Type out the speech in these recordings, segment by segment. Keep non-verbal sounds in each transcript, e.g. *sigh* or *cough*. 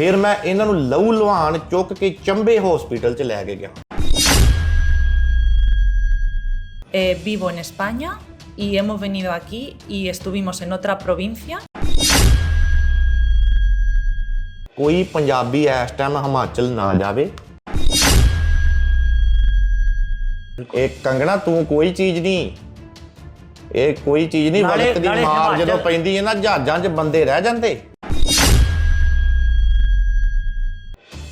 ਫਿਰ ਮੈਂ ਇਹਨਾਂ ਨੂੰ ਲਹੂ ਲੁਹਾਨ ਚੁੱਕ ਕੇ ਚੰਬੇ ਹਸਪੀਟਲ 'ਚ ਲੈ ਕੇ ਗਿਆ। Eh, vivo en España y hemos venido aquí y estuvimos en otra provincia. ਕੋਈ ਪੰਜਾਬੀ ਇਸ ਟਾਈਮ ਹਿਮਾਚਲ ਨਾ ਜਾਵੇ। ਇਹ ਕੰਗਣਾ ਤੂੰ ਕੋਈ ਚੀਜ਼ ਨਹੀਂ ਇਹ ਕੋਈ ਚੀਜ਼ ਨਹੀਂ ਨਾਲੇ- ਵੜਕ ਦੀ ਨਾਲੇ ਮਾਰ ਜਦੋਂ ਪੈਂਦੀ ਹੈ ਨਾ ਜਹਾਜ਼ਾਂ 'ਚ ਬੰਦੇ ਰਹਿ ਜਾਂਦੇ।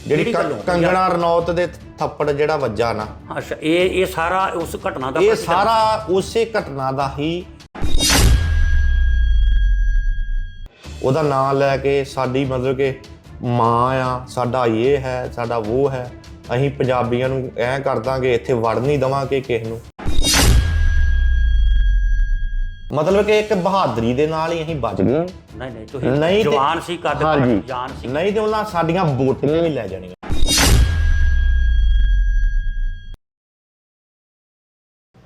ਜਿਹੜੀ ਗੱਲੋਂ? ਕੰਗਣਾ ਰਣੌਤ ਦੇ ਥੱਪੜ ਜਿਹੜਾ ਵੱਜਾ ਨਾ। ਅੱਛਾ ਇਹ ਇਹ ਸਾਰਾ ਉਸ ਘਟਨਾ ਦਾ ਇਹ ਪ੍ਰਤੀਕਰਮ- ਸਾਰਾ ਉਸੇ ਘਟਨਾ ਦਾ ਹੀ ਉਹਦਾ ਨਾਮ ਲੈ ਕੇ ਸਾਡੀ ਮਤਲਬ ਕਿ ਮਾਂ ਆ ਸਾਡਾ ਇਹ ਹੈ ਸਾਡਾ ਉਹ ਹੈ। ਅਸੀਂ ਪੰਜਾਬੀਆਂ ਨੂੰ ਐਂ ਕਰ ਦਾਂਗੇ ਇੱਥੇ ਵੜ ਨਹੀਂ ਦਵਾਂਗੇ ਕਿਸੇ ਨੂੰ। ਮਤਲਬ ਕਿ ਇੱਕ ਬਹਾਦਰੀ ਦੇ ਨਾਲ ਹੀ ਅਸੀਂ ਬਚ ਗਏ। ਨਹੀਂ ਨਹੀਂ ਤੁਸੀਂ ਨਹੀਂ ਤੇ- ਜਵਾਨ ਸੀ ਕੱਦ ਹਾਂਜੀ। ਜਾਨ ਸੀ। ਨਹੀਂ ਤੇ ਉਹਨਾਂ ਸਾਡੀਆਂ ਬੋਟੀਆਂ ਵੀ ਲੈ ਜਾਣੀਆਂ।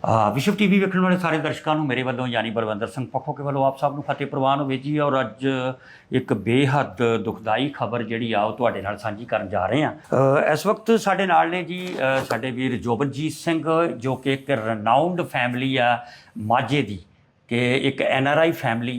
ਆ ਵਿਸ਼ਵ ਟੀਵੀ ਵੇਖਣ ਵਾਲੇ ਸਾਰੇ ਦਰਸ਼ਕਾਂ ਨੂੰ ਮੇਰੇ ਵੱਲੋਂ ਯਾਨੀ ਬਲਵੰਦਰ ਸਿੰਘ ਪੱਖੋ ਕੇ ਵੱਲੋਂ ਆਪ ਸਭ ਨੂੰ ਫਤਿਹ ਪ੍ਰਵਾਨ ਹੋਵੇ ਜੀ। ਔਰ ਅੱਜ ਇੱਕ ਬੇਹੱਦ ਦੁਖਦਾਈ ਖਬਰ ਜਿਹੜੀ ਆ ਉਹ ਤੁਹਾਡੇ ਨਾਲ ਸਾਂਝੀ ਕਰਨ ਜਾ ਰਹੇ ਆ ਇਸ ਵਕਤ ਸਾਡੇ ਨਾਲ ਨੇ ਜੀ ਅ, ਸਾਡੇ ਵੀਰ ਜੋਬਨਜੀਤ ਸਿੰਘ ਜੋ ਕਿ ਇੱਕ ਰਨਾਊਂਡ ਫੈਮਿਲੀ ਆ ਮਾਝੇ ਦੀ। ਕਿ ਇੱਕ ਐਨ ਆਰ ਆਈ ਫੈਮਿਲੀ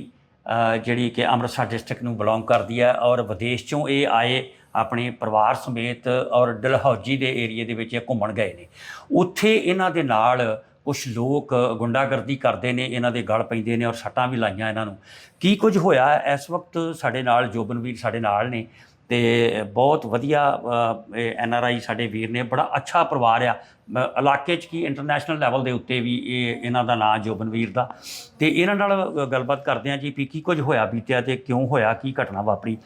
ਜਿਹੜੀ ਕਿ ਅੰਮ੍ਰਿਤਸਰ ਡਿਸਟ੍ਰਿਕਟ ਨੂੰ ਬਿਲੋਂਗ ਕਰਦੀ ਹੈ ਔਰ ਵਿਦੇਸ਼ ਚੋਂ ਇਹ ਆਏ ਆਪਣੇ ਪਰਿਵਾਰ ਸਮੇਤ ਔਰ ਡਲਹੌਜੀ ਦੇ ਏਰੀਏ ਦੇ ਵਿੱਚ ਇਹ ਘੁੰਮਣ ਗਏ ਨੇ। ਉੱਥੇ ਇਹਨਾਂ ਦੇ ਨਾਲ ਕੁਝ ਲੋਕ ਗੁੰਡਾਗਰਦੀ ਕਰਦੇ ਨੇ, ਇਹਨਾਂ ਦੇ ਗਲ ਪੈਂਦੇ ਨੇ ਔਰ ਸੱਟਾਂ ਵੀ ਲਾਈਆਂ ਇਹਨਾਂ ਨੂੰ। ਕੀ ਕੁਝ ਹੋਇਆ? ਇਸ ਵਕਤ ਸਾਡੇ ਨਾਲ ਜੋਬਨਵੀਰ ਸਾਡੇ ਨਾਲ ਨੇ। ਤੇ ਬਹੁਤ ਵਧੀਆ ਐਨ ਆਰ ਆਈ ਸਾਡੇ ਵੀਰ ਨੇ ਬੜਾ ਅੱਛਾ ਪਰਿਵਾਰ ਆ। ਇਲਾਕੇ 'ਚ ਕੀ ਇੰਟਰਨੈਸ਼ਨਲ ਲੈਵਲ ਦੇ ਉੱਤੇ ਵੀ ਇਹ ਇਹਨਾਂ ਦਾ ਨਾਂ ਜੋਬਨਵੀਰ ਦਾ। ਤੇ ਇਹਨਾਂ ਨਾਲ ਗੱਲਬਾਤ ਕਰਦੇ ਹਾਂ ਜੀ ਵੀ ਕੀ ਕੁਝ ਹੋਇਆ ਬੀਤਿਆ ਤੇ ਕਿਉਂ ਹੋਇਆ ਕੀ ਘਟਨਾ ਵਾਪਰੀ।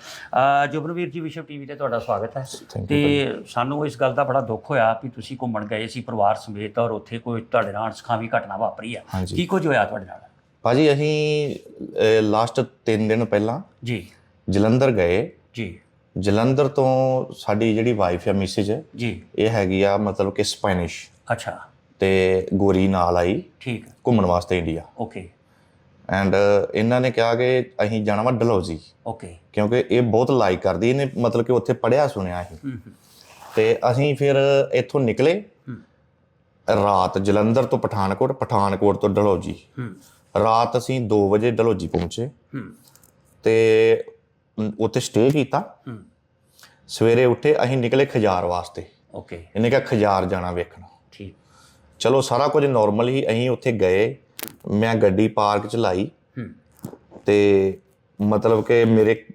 ਜੋਬਨਵੀਰ ਜੀ ਵਿਸ਼ਵ ਟੀਵੀ ਤੇ ਤੁਹਾਡਾ ਸਵਾਗਤ ਹੈ। ਤੇ ਸਾਨੂੰ ਇਸ ਗੱਲ ਦਾ ਬੜਾ ਦੁੱਖ ਹੋਇਆ ਵੀ ਤੁਸੀਂ ਘੁੰਮਣ ਗਏ ਸੀ ਪਰਿਵਾਰ ਸਮੇਤ ਔਰ ਉੱਥੇ ਕੋਈ ਤੁਹਾਡੇ ਨਾਲ ਸਖਾਵੀ ਘਟਨਾ ਵਾਪਰੀ ਆ। ਕੀ ਕੁਝ ਹੋਇਆ ਤੁਹਾਡੇ ਨਾਲ? ਭਾਜੀ ਅਸੀਂ ਲਾਸਟ 3 ਦਿਨ ਪਹਿਲਾਂ ਜੀ। ਜਲੰਧਰ ਗਏ। ਜੀ। ਜਲੰਧਰ ਤੋਂ ਸਾਡੀ ਜਿਹੜੀ ਵਾਈਫ ਆ ਮਿਸਿਜ ਜੀ। ਇਹ ਹੈਗੀ ਆ ਮਤਲਬ ਕਿ ਸਪੈਨਿਸ਼ ਅੱਛਾ। ਤੇ ਗੋਰੀ ਨਾਲ ਆਈ। ਠੀਕ। ਘੁੰਮਣ ਵਾਸਤੇ ਇੰਡੀਆ ਓਕੇ ਐਂਡ ਇਹਨਾਂ ਨੇ ਕਿਹਾ ਕਿ ਅਸੀਂ ਜਾਣਾ ਵਾ ਡਲਹੌਜ਼ੀ ਓਕੇ ਕਿਉਂਕਿ ਇਹ ਬਹੁਤ ਲਾਈਕ ਕਰਦੀ। ਇਹਨੇ ਮਤਲਬ ਕਿ ਉੱਥੇ ਪੜਿਆ ਸੁਣਿਆ ਸੀ ਹੂੰ ਹੂੰ। ਤੇ ਅਸੀਂ ਫਿਰ ਇੱਥੋਂ ਨਿਕਲੇ। ਹੂੰ। ਰਾਤ ਜਲੰਧਰ ਤੋਂ ਪਠਾਨਕੋਟ ਪਠਾਨਕੋਟ ਤੋਂ ਡਲਹੌਜ਼ੀ ਹੂੰ। ਰਾਤ ਅਸੀਂ 2 ਵਜੇ ਡਲਹੌਜ਼ੀ ਪਹੁੰਚੇ। ਹੂੰ। ਤੇ ਉੱਥੇ ਸਟੇ ਕੀਤਾ। ਹੂੰ। ਸਵੇਰੇ ਉੱਠੇ ਅਸੀਂ ਨਿਕਲੇ ਖਜਾਰ ਵਾਸਤੇ। ਓਕੇ ਇਹਨੇ ਕਿਹਾ ਖਜਾਰ ਜਾਣਾ ਵੇਖਣ। ਠੀਕ। ਚਲੋ ਸਾਰਾ ਕੁਝ ਨਾਰਮਲ ਹੀ ਅਸੀਂ ਉੱਥੇ ਗਏ। ਮੈਂ ਗੱਡੀ ਪਾਰਕ ਚ ਲਾਈ। ਤੇ ਮਤਲਬ ਕਿ ਮੇਰੇ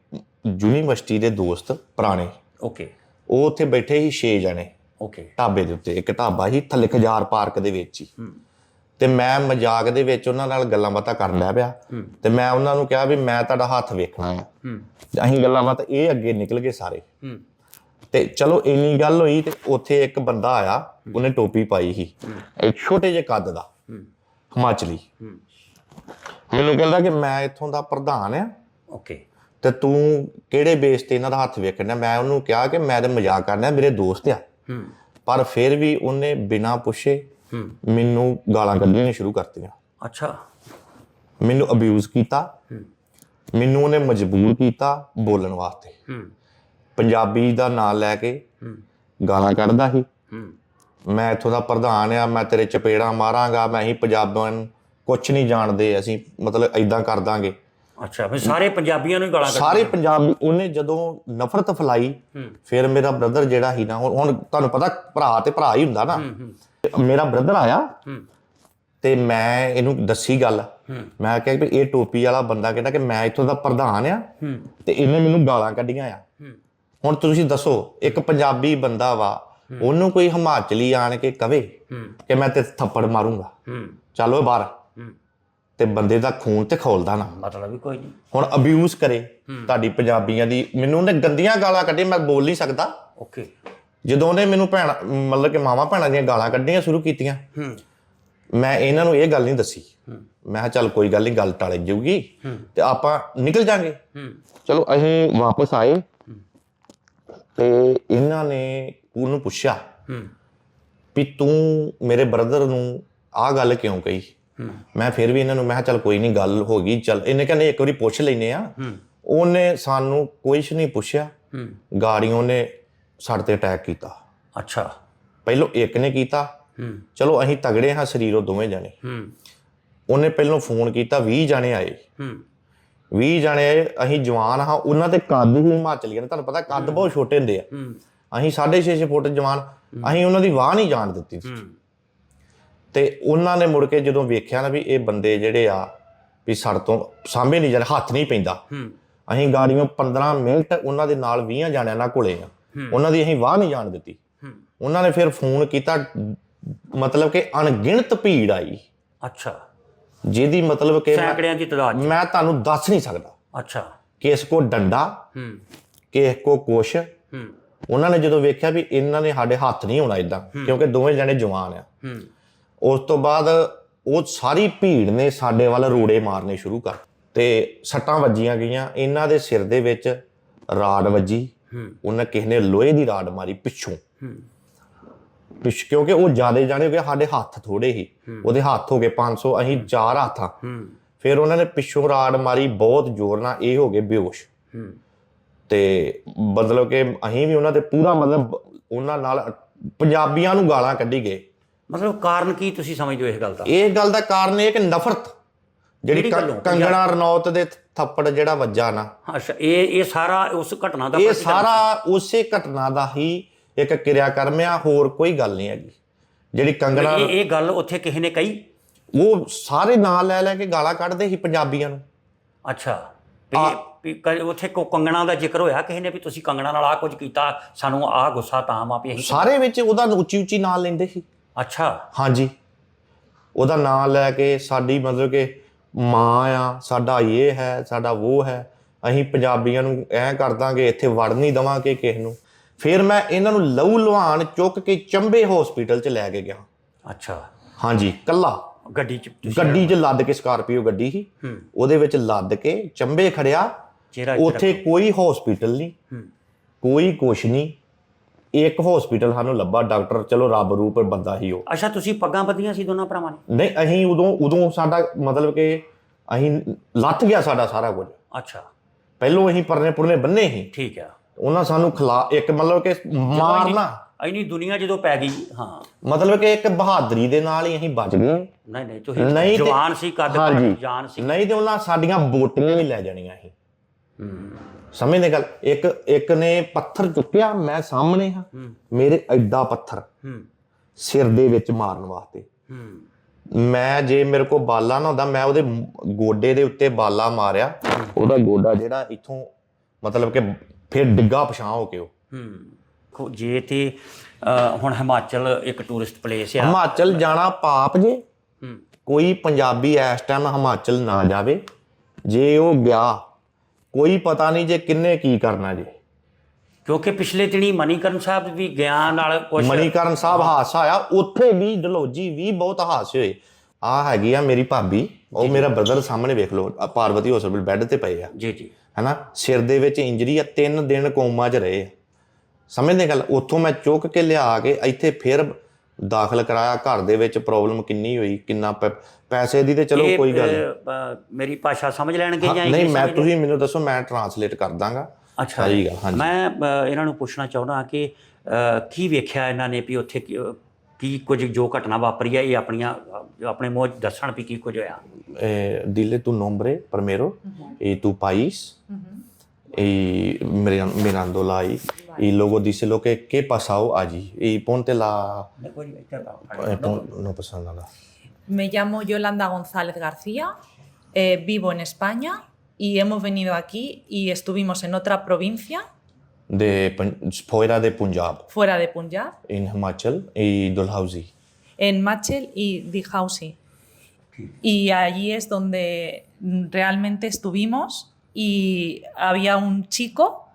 ਯੂਨੀਵਰਸਿਟੀ ਦੇ ਦੋਸਤ ਪੁਰਾਣੇ ਓਕੇ ਉਹ ਉੱਥੇ ਬੈਠੇ ਸੀ 6 ਜਣੇ। ਓਕੇ ਢਾਬੇ ਦੇ ਉੱਤੇ ਇੱਕ ਢਾਬਾ ਸੀ ਥੱਲੇ ਖਜਾਰ ਪਾਰਕ ਦੇ ਵਿੱਚ ਹੀ। ਹੂੰ। ਤੇ ਮੈਂ ਮਜ਼ਾਕ ਦੇ ਵਿੱਚ ਉਹਨਾਂ ਨਾਲ ਗੱਲਾਂ ਬਾਤਾਂ ਕਰਨ ਲੱਗ ਪਿਆ। ਤੇ ਮੈਂ ਉਹਨਾਂ ਨੂੰ ਕਿਹਾ ਵੀ ਮੈਂ ਤੁਹਾਡਾ ਹੱਥ ਵੇਖਣਾ ਹੂੰ। ਅਸੀਂ ਗੱਲਾਂ ਬਾਤਾਂ ਇਹ ਅੱਗੇ ਨਿਕਲ ਗਏ ਸਾਰੇ। ਤੇ ਚਲੋ ਇੰਨੀ ਗੱਲ ਹੋਈ ਤੇ ਉੱਥੇ ਇੱਕ ਬੰਦਾ ਆਇਆ ਉਹਨੇ ਟੋਪੀ ਪਾਈ ਸੀ। ਇੱਕ ਛੋਟੇ ਜਿਹੇ ਕੱਦ ਦਾ। ਹਿਮਾਚਲੀ। ਮੈਨੂੰ ਕਹਿੰਦਾ ਕਿ ਮੈਂ ਇੱਥੋਂ ਦਾ ਪ੍ਰਧਾਨ ਆ। ਓਕੇ। ਤੇ ਤੂੰ ਕਿਹੜੇ ਬੇਸ ਤੇ ਇਹਨਾਂ ਦਾ ਹੱਥ ਵੇਖਣਾ ਮੈਂ ਉਹਨੂੰ ਕਿਹਾ ਕਿ ਮੈਂ ਤੇ ਮਜ਼ਾਕ ਕਰਨਾ ਮੇਰੇ ਦੋਸਤ ਆ। ਪਰ ਫਿਰ ਵੀ ਉਹਨੇ ਬਿਨਾਂ ਪੁੱਛੇ ਮੈਨੂੰ ਗਾਲਾਂ ਕੱਢਣੀਆਂ ਸ਼ੁਰੂ ਕਰਤੀਆਂ। ਅੱਛਾ। ਮੈਨੂੰ ਅਬਿਊਜ਼ ਕੀਤਾ। ਮੈਨੂੰ ਉਹਨੇ ਮਜਬੂਰ ਕੀਤਾ ਬੋਲਣ ਵਾਸਤੇ। ਪੰਜਾਬੀ ਦਾ ਨਾਂ ਲੈ ਕੇ ਗਾਲਾਂ ਕੱਢਦਾ ਸੀ। ਮੈਂ ਇੱਥੋਂ ਦਾ ਪ੍ਰਧਾਨ ਆ ਮੈਂ ਤੇਰੇ ਚਪੇੜਾਂ ਮਾਰਾਂਗਾ ਮੈਂ ਹੀ ਪੰਜਾਬੀਆਂ ਨੂੰ ਕੁਝ ਨਹੀਂ ਜਾਣਦੇ ਅਸੀਂ ਮਤਲਬ ਐਦਾਂ ਕਰ ਦਾਂਗੇ। ਅੱਛਾ ਫਿਰ ਸਾਰੇ ਪੰਜਾਬੀਆਂ ਨੂੰ ਗਾਲਾਂ ਕੱਢ ਸਾਰੇ ਪੰਜਾਬੀ ਉਹਨੇ ਜਦੋਂ ਨਫ਼ਰਤ ਫੈਲਾਈ ਫਿਰ ਮੇਰਾ ਬ੍ਰਦਰ ਜਿਹੜਾ ਸੀ ਨਾ ਹੁਣ ਤੁਹਾਨੂੰ ਪਤਾ ਭਰਾ ਤੇ ਭਰਾ ਹੀ ਹੁੰਦਾ ਨਾ। ਮੇਰਾ ਬ੍ਰਦਰ ਆਇਆ ਤੇ ਮੈਂ ਇਹਨੂੰ ਦੱਸੀ ਗੱਲ। ਮੈਂ ਕਿਹਾ ਕਿ ਇਹ ਟੋਪੀ ਵਾਲਾ ਬੰਦਾ ਕਹਿੰਦਾ ਕਿ ਮੈਂ ਇੱਥੋਂ ਦਾ ਪ੍ਰਧਾਨ ਆ ਤੇ ਇਹਨੇ ਮੈਨੂੰ ਗਾਲਾਂ ਕੱਢੀਆਂ ਆ। ਹੁਣ ਤੁਸੀਂ ਦੱਸੋ ਇੱਕ ਪੰਜਾਬੀ ਬੰਦਾ ਵਾ ਉਹਨੂੰ ਕੋਈ ਹਿਮਾਚਲੀ ਆਣ ਕੇ ਕਵੇ ਕਿ ਮੈਂ ਤੇ ਥੱਪੜ ਮਾਰੂੰਗਾ। ਚਲੋ ਬਾਹਰ। ਤੇ ਬੰਦੇ ਦਾ ਖੂਨ ਤੇ ਖੋਲਦਾ ਨਾ। ਮਤਲਬ ਹੀ ਕੋਈ ਨਹੀਂ। ਹੁਣ ਅਬਿਊਜ਼ ਕਰੇ ਤੁਹਾਡੀ ਪੰਜਾਬੀਆਂ ਦੀ। ਮੈਨੂੰ ਉਹਨੇ ਗੰਦੀਆਂ ਗਾਲਾਂ ਕੱਢੀਆਂ ਮੈਂ ਬੋਲ ਨਹੀਂ ਸਕਦਾ। ਓਕੇ ਜਦੋਂ ਉਹਨੇ ਮੈਨੂੰ ਭੈਣ ਮਤਲਬ ਕਿ ਮਾਵਾ ਭੈਣਾਂ ਦੀਆਂ ਗਾਲਾਂ ਕੱਢਣੀਆਂ ਸ਼ੁਰੂ ਕੀਤੀਆਂ ਹੂੰ। ਮੈਂ ਇਹਨਾਂ ਨੂੰ ਇਹ ਗੱਲ ਨਹੀਂ ਦੱਸੀ। ਹੂੰ। ਮੈਂ ਕਿਹਾ ਚੱਲ ਕੋਈ ਗੱਲ ਨਹੀਂ ਗੱਲ ਟਾਲੇ ਜਾਊਗੀ ਹੂੰ। ਤੇ ਆਪਾਂ ਨਿਕਲ ਜਾਾਂਗੇ। ਹੂੰ। ਚਲੋ ਅਸੀਂ ਵਾਪਸ ਆਏ। ਤੇ ਇਹਨਾਂ ਨੇ ਉਹਨੂੰ ਪੁੱਛਿਆ ਹੂੰ। ਵੀ ਤੂੰ ਮੇਰੇ ਬ੍ਰਦਰ ਨੂੰ ਆਹ ਗੱਲ ਕਿਉਂ ਕਹੀ? ਮੈਂ ਫਿਰ ਵੀ ਇਹਨਾਂ ਨੂੰ ਮੈਂ ਕਿਹਾ ਚੱਲ ਕੋਈ ਨਹੀਂ ਗੱਲ ਹੋ ਗਈ ਚੱਲ। ਇਹਨੇ ਕਹਿੰਦੇ ਇੱਕ ਵਾਰੀ ਪੁੱਛ ਲੈਨੇ ਆ ਹੂੰ। ਉਹਨੇ ਸਾਨੂੰ ਕੁਝ ਨਹੀਂ ਪੁੱਛਿਆ। ਗਾੜੀਆਂ ਨੇ ਸਾਡੇ ਤੇ ਅਟੈਕ ਕੀਤਾ। ਅੱਛਾ। ਪਹਿਲੋਂ ਇੱਕ ਨੇ ਕੀਤਾ। ਹੂੰ। ਚਲੋ ਅਸੀਂ ਤਗੜੇ ਹਾਂ ਸਰੀਰੋਂ ਦੋਵੇਂ ਜਣੇ। ਹੂੰ। ਉਹਨੇ ਪਹਿਲੋਂ ਫੋਨ ਕੀਤਾ 20 ਜਣੇ ਆਏ। ਹੂੰ। 20 ਜਣੇ ਆਏ ਅਸੀਂ ਜਵਾਨ ਹਾਂ ਉਹਨਾਂ ਤੇ ਕੱਦ ਹੀ ਹਿਮਾਚਲੀਆਂ ਨੇ ਤੁਹਾਨੂੰ ਪਤਾ ਕੱਦ ਬਹੁਤ ਛੋਟੇ ਹੁੰਦੇ ਆ। ਹੂੰ। ਅਸੀਂ 6.5 ਫੁੱਟ ਜਵਾਨ ਅਸੀਂ ਉਹਨਾਂ ਦੀ ਵਾਹ ਨਹੀਂ ਜਾਣ ਦਿੱਤੀ ਹੂੰ। ਤੇ ਉਹਨਾਂ ਨੇ ਮੁੜ ਕੇ ਜਦੋਂ ਵੇਖਿਆ ਨਾ ਵੀ ਇਹ ਬੰਦੇ ਜਿਹੜੇ ਆ ਵੀ ਸੜ ਤੋਂ ਸਾਹਮਣੇ ਨਹੀਂ ਜਾਣ ਹੱਥ ਨਹੀਂ ਪੈਂਦਾ। ਹੂੰ। ਅਸੀਂ ਗਾੜੀਆਂ 15 ਮਿੰਟ ਉਹਨਾਂ ਦੇ ਨਾਲ 20 ਜਾਣਿਆਂ ਨਾਲ ਕੋਲੇ ਆ। ਉਹਨਾਂ ਦੀ ਅਸੀਂ ਵਾਹ ਨਹੀਂ ਜਾਣ ਦਿੱਤੀ। ਉਹਨਾਂ ਨੇ ਫਿਰ ਫੋਨ ਕੀਤਾ ਮਤਲਬ ਕਿ ਅਣਗਿਣਤ ਭੀੜ ਆਈ। ਅੱਛਾ। ਜਿਹਦੀ ਮਤਲਬ ਕਿ ਸੈਂਕੜਿਆਂ ਦੀ ਤਾਦਾਦ। ਮੈਂ ਤੁਹਾਨੂੰ ਦੱਸ ਨਹੀਂ ਸਕਦਾ। ਅੱਛਾ। ਕਿਸ ਕੋ ਡੰਡਾ ਹੂੰ। ਕਿਸ ਕੋ ਕੁਛ। ਹੂੰ। ਉਹਨਾਂ ਨੇ ਜਦੋਂ ਵੇਖਿਆ ਵੀ ਇਹਨਾਂ ਨੇ ਸਾਡੇ ਹੱਥ ਨਹੀਂ ਆਉਣਾ ਇਦਾਂ ਕਿਉਂਕਿ ਦੋਵੇਂ ਜਣੇ ਜਵਾਨ ਆ। ਹੂੰ। ਉਸ ਤੋਂ ਬਾਅਦ ਉਹ ਸਾਰੀ ਭੀੜ ਨੇ ਸਾਡੇ ਵੱਲ ਰੋੜੇ ਮਾਰਨੇ ਸ਼ੁਰੂ ਕਰ ਤੇ ਸੱਟਾਂ ਵੱਜੀਆਂ ਗਈਆਂ। ਇਹਨਾਂ ਦੇ ਸਿਰ ਦੇ ਵਿੱਚ ਰਾੜ ਵੱਜੀ। ਉਹਨਾਂ ਕਿਸੇ ਨੇ ਲੋਹੇ ਦੀ ਰਾੜ ਮਾਰੀ ਪਿੱਛੋਂ। ਪਿੱਛ ਕਿਉਂਕਿ ਉਹ ਜਿਆਦੇ ਜਾਣੇ ਗਏ ਸਾਡੇ ਹੱਥ ਥੋੜੇ ਹੀ। ਉਹਦੇ ਹੱਥ ਹੋ ਗਏ 500 ਅਸੀਂ ਚਾਰ ਹੱਥ ਫਿਰ ਉਹਨਾਂ ਨੇ ਪਿੱਛੋਂ ਰਾੜ ਮਾਰੀ ਬਹੁਤ ਜ਼ੋਰ ਨਾਲ ਇਹ ਹੋ ਗਏ ਬੇਹੋਸ਼। ਤੇ ਮਤਲਬ ਕਿ ਅਸੀਂ ਵੀ ਉਹਨਾਂ ਤੇ ਪੂਰਾ ਮਤਲਬ ਉਹਨਾਂ ਨਾਲ ਪੰਜਾਬੀਆਂ ਨੂੰ ਗਾਲਾਂ ਕੱਢੀ ਗਏ। ਮਤਲਬ ਕਾਰਨ ਕੀ ਤੁਸੀਂ ਸਮਝਦੇ ਹੋ ਇਸ ਗੱਲ ਦਾ? ਇਹ ਗੱਲ ਦਾ ਕਾਰਨ ਇਹ ਕਿ ਨਫ਼ਰਤ। ਜਿਹੜੀ ਕ-? ਕੰਗਣਾ ਰਣੌਤ ਦੇ ਥੱਪੜ ਜਿਹੜਾ ਵੱਜਾ ਨਾ। ਅੱਛਾ ਇਹ ਇਹ ਸਾਰਾ ਉਸ ਘਟਨਾ ਦਾ ਇਹ ਸਾਰਾ ਉਸੇ ਘਟਨਾ ਦਾ ਹੀ ਇੱਕ ਕਿਰਿਆ ਕਰਮ ਆ ਹੋਰ ਕੋਈ ਗੱਲ ਨਹੀਂ ਹੈਗੀ। ਜਿਹੜੀ ਕੰਗਣਾ ਇਹ ਇਹ ਗੱਲ ਉੱਥੇ ਕਿਸੇ ਨੇ ਕਹੀ? ਉਹ ਸਾਰੇ ਨਾਂ ਲੈ ਲੈ ਕੇ ਗਾਲਾਂ ਕੱਢਦੇ ਸੀ ਪੰਜਾਬੀਆਂ ਨੂੰ। ਅੱਛਾ ਉੱਥੇ ਕੋ ਕੰਗਣਾ ਦਾ ਜ਼ਿਕਰ ਹੋਇਆ ਕਿਸੇ ਨੇ ਵੀ ਤੁਸੀਂ ਕੰਗਣਾ ਨਾਲ ਆ ਕੁਝ ਕੀਤਾ ਸਾਨੂੰ ਆ ਗੁੱਸਾ ਤਾਂ ਆ ਵੀ ਸਾਰੇ ਵਿੱਚ ਉਹਦਾ ਉੱਚੀ ਉੱਚੀ ਨਾਂ ਲੈਂਦੇ ਸੀ। ਅੱਛਾ। ਹਾਂਜੀ। ਉਹਦਾ ਨਾਂ ਲੈ ਕੇ ਸਾਡੀ ਮਤਲਬ ਕਿ ਮਾਂ ਆ ਸਾਡਾ ਇਹ ਹੈ ਸਾਡਾ ਉਹ ਹੈ। ਅਸੀਂ ਪੰਜਾਬੀਆਂ ਨੂੰ ਐ ਕਰ ਦਾਂਗੇ ਇੱਥੇ ਵੜ ਨਹੀਂ ਦਵਾਂਗੇ ਕਿਸੇ ਨੂੰ। ਫਿਰ ਮੈਂ ਇਹਨਾਂ ਨੂੰ ਲਹੂ ਲੁਹਾਨ ਚੁੱਕ ਕੇ ਚੰਬੇ ਹਸਪੀਟਲ 'ਚ ਲੈ ਕੇ ਗਿਆ। ਅੱਛਾ। ਹਾਂਜੀ ਕੱਲਾ। ਗੱਡੀ ਚ ਗੱਡੀ 'ਚ ਲੱਦ ਕੇ ਸਕਾਰਪੀਓ ਗੱਡੀ ਸੀ। ਉਹਦੇ ਵਿੱਚ ਲੱਦ ਕੇ ਚੰਬੇ ਖੜਿਆ। ਉੱਥੇ ਕੋਈ ਹਸਪੀਟਲ ਨਹੀਂ। ਕੋਈ ਕੁਛ ਨਹੀਂ। ਇੱਕ ਹਸਪੀਟਲ ਸਾਨੂੰ ਲੱਭਾ ਡਾਕਟਰ ਚਲੋ ਰੱਬ ਰੂਪ ਬੰਦਾ ਹੀ ਉਹ। ਅੱਛਾ ਤੁਸੀਂ ਪੱਗਾਂ ਬੱਧੀਆਂ ਸੀ ਦੋਨਾਂ ਭਰਾਵਾਂ ਨੇ? ਨਹੀਂ ਅਸੀਂ ਉਦੋਂ ਉਦੋਂ ਸਾਡਾ ਮਤਲਬ ਕਿ ਅਸੀਂ ਲੱਥ ਗਿਆ ਸਾਡਾ ਸਾਰਾ ਕੁਝ। ਅੱਛਾ। ਪਹਿਲੋਂ ਅਸੀਂ ਪਰਨੇ ਪੁਰਨੇ ਬੰਨੇ ਸੀ। ਠੀਕ ਆ। ਉਹਨਾਂ ਸਾਨੂੰ ਖਿਲਾ ਇੱਕ ਮਤਲਬ ਕਿ ਮਾਰਨਾ। ਇੰਨੀ ਦੁਨੀਆ ਜਦੋਂ ਪੈ ਗਈ ਹਾਂ। ਮਤਲਬ ਕਿ ਇੱਕ ਬਹਾਦਰੀ ਦੇ ਨਾਲ ਹੀ ਅਸੀਂ ਬਚ ਗਏ। ਨਹੀਂ ਨਹੀਂ ਤੁਸੀਂ ਜਵਾਨ ਸੀ ਕੱਦ ਜਾਨ ਸੀ। ਨਹੀਂ ਤੇ ਉਹਨਾਂ ਸਾਡੀਆਂ ਬੋਟੀਆਂ ਵੀ ਲੈ ਜਾਣੀਆਂ ਸੀ। ਹੂੰ। ਸਮਝਦੇ ਗੱਲ। ਇੱਕ ਇੱਕ ਨੇ ਪੱਥਰ ਚੁੱਕਿਆ ਮੈਂ ਸਾਹਮਣੇ ਹਾਂ। ਮੇਰੇ ਐਡਾ ਪੱਥਰ ਸਿਰ ਦੇ ਵਿੱਚ ਮਾਰਨ ਵਾਸਤੇ। ਮੈਂ ਜੇ ਮੇਰੇ ਕੋਲ ਬਾਲਾ ਨਾ ਹੁੰਦਾ ਮੈਂ ਉਹਦੇ ਗੋਡੇ ਦੇ ਉੱਤੇ ਬਾਲਾ ਮਾਰਿਆ। ਉਹਦਾ ਗੋਡਾ ਜਿਹੜਾ ਇੱਥੋਂ ਮਤਲਬ ਕਿ ਫਿਰ ਡਿੱਗਾ ਪਛਾਂ ਹੋ ਕੇ ਉਹ। ਹੂੰ। ਜੇ ਤੇ ਹੁਣ ਹਿਮਾਚਲ ਇੱਕ ਟੂਰਿਸਟ ਪਲੇਸ ਆ। ਹਿਮਾਚਲ ਜਾਣਾ ਪਾਪ ਜੇ। ਹੂੰ। ਕੋਈ ਪੰਜਾਬੀ ਇਸ ਟਾਈਮ ਹਿਮਾਚਲ ਨਾ ਜਾਵੇ। ਜੇ ਉਹ ਗਿਆ ਕੋਈ ਪਤਾ ਨਹੀਂ ਜੇ ਕਿੰਨੇ ਕੀ ਕਰਨਾ ਜੇ। ਕਿਉਂਕਿ ਪਿਛਲੇ ਦਿਨੀ ਮਨੀਕਰਨ ਸਾਹਿਬ ਵੀ ਗਿਆ ਨਾਲ ਕੁਝ ਮਣੀਕਰਨ ਸਾਹਿਬ ਹਾਦਸਾ ਆਇਆ ਉੱਥੇ ਵੀ ਡਲੋਜੀ ਵੀ ਬਹੁਤ ਹਾਦਸੇ ਹੋਏ। ਆ ਹੈਗੀ ਆ ਮੇਰੀ ਭਾਬੀ ਉਹ ਮੇਰਾ ਬ੍ਰਦਰ ਸਾਹਮਣੇ ਵੇਖ ਲਓ ਆਹ ਪਾਰਵਤੀ ਹਸਪੀਟਲ ਬੈੱਡ ਤੇ ਪਏ ਆ। ਜੀ ਜੀ। ਹੈਨਾ ਸਿਰ ਦੇ ਵਿੱਚ ਇੰਜਰੀ ਆ ਤਿੰਨ ਦਿਨ ਕੋਮਾ 'ਚ ਰਹੇ ਆ। ਸਮਝਦੇ ਗੱਲ? ਉੱਥੋਂ ਮੈਂ ਚੁੱਕ ਕੇ ਲਿਆ ਕੇ ਇੱਥੇ ਫਿਰ ਦਾਖਲ ਕਰਾਇਆ ਘਰ ਦੇ ਵਿੱਚ ਪ੍ਰੋਬਲਮ ਕਿੰਨੀ ਹੋਈ ਕਿੰਨਾ ਪੈਸੇ ਦੀ ਤੇ ਚਲੋ ਇਹ, ਕੋਈ ਗੱਲ ਨਹੀਂ। ਮੇਰੀ ਭਾਸ਼ਾ ਸਮਝ ਲੈਣਗੇ ਜਾਂ ਨਹੀਂ ਮੈਂ ਤੁਸੀਂ ਮੈਨੂੰ ਦੱਸੋ ਮੈਂ ਟਰਾਂਸਲੇਟ ਕਰ ਦਾਂਗਾ। ਅੱਛਾ। ਗੱਲ ਹਾਂਜੀ। ਮੈਂ ਇਹਨਾਂ ਨੂੰ ਪੁੱਛਣਾ ਚਾਹੁੰਦਾ ਕਿ ਕੀ ਵੇਖਿਆ ਇਹਨਾਂ ਨੇ ਵੀ ਉੱਥੇ ਕੀ- ਕੁਝ ਜੋ ਘਟਨਾ ਵਾਪਰੀ ਹੈ ਇਹ ਆਪਣੀਆਂ ਆਪਣੇ ਮੂੰਹ ਦੱਸਣ ਵੀ ਕੀ ਕੁਝ ਹੋਇਆ। dile tu nombre primero y tu país y mirándola ahí. Y luego díselo que qué pasó allí y ponte la eh, pon- no pasa nada. Me llamo Yolanda González García, eh, vivo en España y hemos venido aquí y estuvimos en otra provincia. De fuera de Punjab. Fuera de Punjab, en Himachal y Dalhousie. En Machel y Dijausi. Y allí es donde realmente estuvimos y había un chico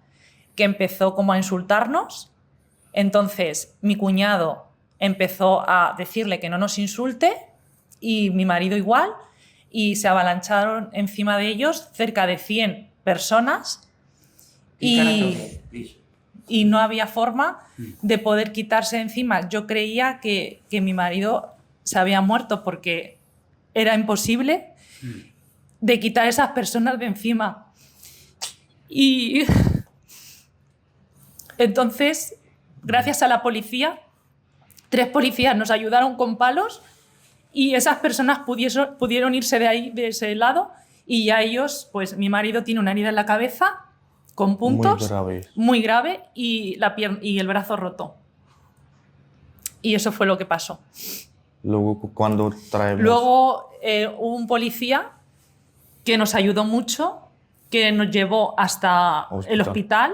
que empezó como a insultarnos. Entonces mi cuñado empezó a decirle que no nos insulte y mi marido igual y se avalancharon encima de ellos cerca de 100 personas y, y no había forma de poder quitarse encima. Yo creía que, que mi marido se había muerto porque era imposible de quitar esas personas de encima. Y *laughs* Entonces, gracias a la policía, tres policías nos ayudaron con palos y esas personas pudieron, pudieron irse de ahí, de ese lado, y ya ellos, pues mi marido tiene una herida en la cabeza con puntos grave. muy grave y, la pier- y el brazo roto. Y eso fue lo que pasó. Luego, cuando traemos. Luego eh, hubo un policía que nos ayudó mucho, que nos llevó hasta Hospital. el hospital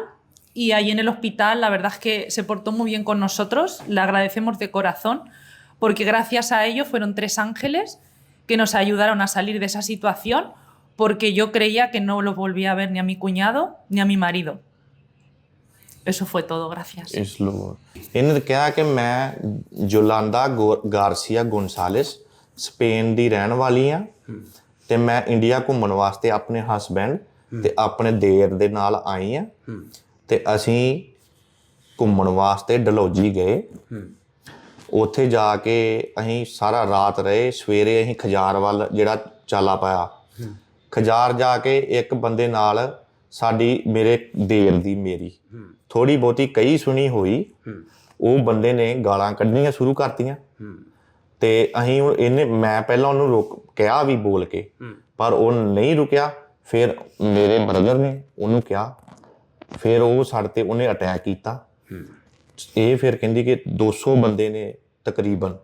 y ahí en el hospital la verdad es que se portó muy bien con nosotros, le agradecemos de corazón, porque gracias a ello fueron tres ángeles que nos ayudaron a salir de esa situación, porque yo creía que no lo volvía a ver ni a mi cuñado ni a mi marido. Eso fue todo, gracias. ਇਸ ਲੋ ਇਹਨੇ ਕਿਹਾ ਕਿ ਮੈਂ ਜੋਲਾਂਦਾ ਗੋ- Garcia ਗੋਨਸਾਲੇਸ Spain ਦੀ ਰਹਿਣ ਵਾਲੀ ਆ ਤੇ ਮੈਂ ਇੰਡੀਆ ਘੁੰਮਣ ਵਾਸਤੇ ਆਪਣੇ ਹਸਬੈਂਡ ਤੇ ਆਪਣੇ ਦੇਰ ਦੇ ਨਾਲ ਆਈ ਆ। ਤੇ ਅਸੀਂ ਘੁੰਮਣ ਵਾਸਤੇ ਡਲੌਜੀ ਗਏ। ਉੱਥੇ ਜਾ ਕੇ ਅਸੀਂ ਸਾਰਾ ਰਾਤ ਰਹੇ। ਸਵੇਰੇ ਅਸੀਂ ਖਜਾਰ ਵੱਲ ਜਿਹੜਾ ਚਾਲਾ ਪਾਇਆ। ਖਜਾਰ ਜਾ ਕੇ ਇੱਕ ਬੰਦੇ ਨਾਲ ਸਾਡੀ ਮੇਰੇ ਦੇਰ ਦੀ ਮੇਰੀ। ਥੋੜੀ ਬਹੁਤੀ ਕਈ ਸੁਣੀ ਹੋਈ। ਉਹ ਬੰਦੇ ਨੇ ਗਾਲਾਂ ਕੱਢਣੀਆਂ ਸ਼ੁਰੂ ਕਰਤੀਆਂ। ਤੇ ਅਸੀਂ ਹੁਣ ਇਹਨੇ ਮੈਂ ਪਹਿਲਾਂ ਉਹਨੂੰ ਰੋਕ ਕਿਹਾ ਵੀ ਬੋਲ ਕੇ। ਪਰ ਉਹ ਨਹੀਂ ਰੁਕਿਆ। ਫਿਰ ਮੇਰੇ ਬ੍ਰਦਰ ਨੇ ਉਹਨੂੰ ਕਿਹਾ ਫਿਰ ਉਹ ਸਾਡੇ ਤੇ ਉਹਨੇ ਅਟੈਕ ਕੀਤਾ। ਇਹ ਫਿਰ ਕਹਿੰਦੀ ਕਿ 200 ਬੰਦੇ ਨੇ ਤਕਰੀਬਨ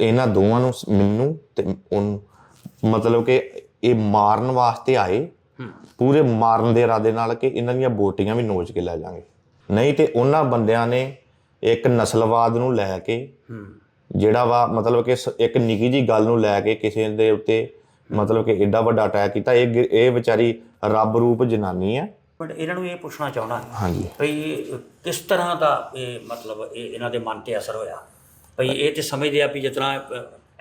ਇਹਨਾਂ ਦੋਵਾਂ ਨੂੰ ਮੈਨੂੰ ਤੇ ਉਹਨੂੰ ਮਤਲਬ ਕਿ ਇਹ ਮਾਰਨ ਵਾਸਤੇ ਆਏ। ਪੂਰੇ ਮਾਰਨ ਦੇ ਇਰਾਦੇ ਨਾਲ ਕਿ ਇਹਨਾਂ ਦੀਆਂ ਬੋਟੀਆਂ ਵੀ ਨੋਚ ਕੇ ਲੈ ਜਾਾਂਗੇ ਨਹੀਂ ਤੇ ਉਹਨਾਂ ਬੰਦਿਆਂ ਨੇ ਇੱਕ ਨਸਲਵਾਦ ਨੂੰ ਲੈ ਕੇ ਜਿਹੜਾ ਵਾ ਮਤਲਬ ਕਿ ਇੱਕ ਨਿੱਕੀ ਜੀ ਗੱਲ ਨੂੰ ਲੈ ਕੇ ਕਿਸੇ ਦੇ ਉੱਤੇ ਮਤਲਬ ਕਿ ਐਡਾ ਵੱਡਾ ਅਟੈਕ ਕੀਤਾ ਇਹ ਇਹ ਵਿਚਾਰੀ ਰੱਬ ਰੂਪ ਜਨਾਨੀ ਆ। ਬਟ ਇਹਨਾਂ ਨੂੰ ਇਹ ਪੁੱਛਣਾ ਚਾਹਣਾ ਹਾਂਜੀ। ਭਈ ਕਿਸ ਤਰ੍ਹਾਂ ਦਾ ਇਹ ਮਤਲਬ ਇਹ ਇਹਨਾਂ ਦੇ ਮਨ ਤੇ ਅਸਰ ਹੋਇਆ? ਭਈ ਇਹ ਤੇ ਸਮਝਦੇ ਆ ਵੀ ਜਿਤਨਾ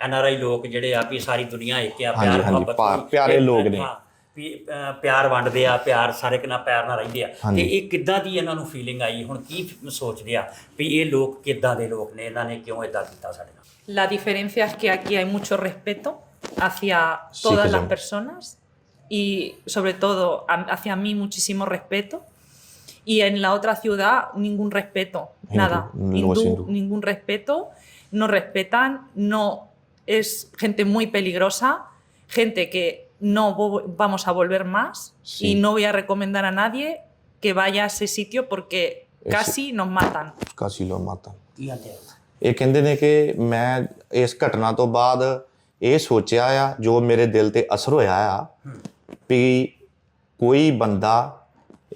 ਐਨ ਆਰ ਆਈ ਲੋਕ ਜਿਹੜੇ ਆ ਵੀ ਸਾਰੀ ਦੁਨੀਆ ਇੱਕ ਆ ਪਿਆਰ ਮੁਹੱਬਤ ਪਿਆਰੇ ਲੋਕ ਨੇ। ਹਾਂ, ਪਿਆਰ ਵੰਡਦੇ ਆ ਪਿਆਰ ਸਾਰੇ ਕਿਨਾਂ ਪਿਆਰ ਨਾਲ ਰਹਿੰਦੇ ਆ। ਤੇ ਇਹ ਕਿੱਦਾਂ ਦੀ ਇਹਨਾਂ ਨੂੰ ਫੀਲਿੰਗ ਆਈ? ਹੁਣ ਕੀ ਸੋਚਦੇ ਆ ਵੀ ਇਹ ਲੋਕ ਕਿੱਦਾਂ ਦੇ ਲੋਕ ਨੇ? ਇਹਨਾਂ ਨੇ ਕਿਉਂ ਇਦਾਂ ਕੀਤਾ ਸਾਡੇ ਨਾਲ? La diferencia es que aquí hay mucho respeto. hacia Sí todas que las sí. personas y sobre todo a- hacia mí muchísimo respeto. Y en la otra ciudad ningún respeto, Hindú, nada. no es Hindú, hindú. ningún respeto, no respetan, no es gente muy peligrosa, gente que no vo- vamos a volver más Sí. y no voy a recomendar a nadie que vaya a ese sitio porque Ese- casi nos matan. ਕਾਸੀ ਲੋ ਮਾਤਾ ਕੀ ਆਂਦੇ ਆ ਇਹ ਕਹਿੰਦੇ ਨੇ ਕਿ ਮੈਂ ਇਸ ਘਟਨਾ ਤੋਂ ਬਾਅਦ ਇਹ ਸੋਚਿਆ ਆ, ਜੋ ਮੇਰੇ ਦਿਲ ਤੇ ਅਸਰ ਹੋਇਆ ਆ, ਵੀ ਕੋਈ ਬੰਦਾ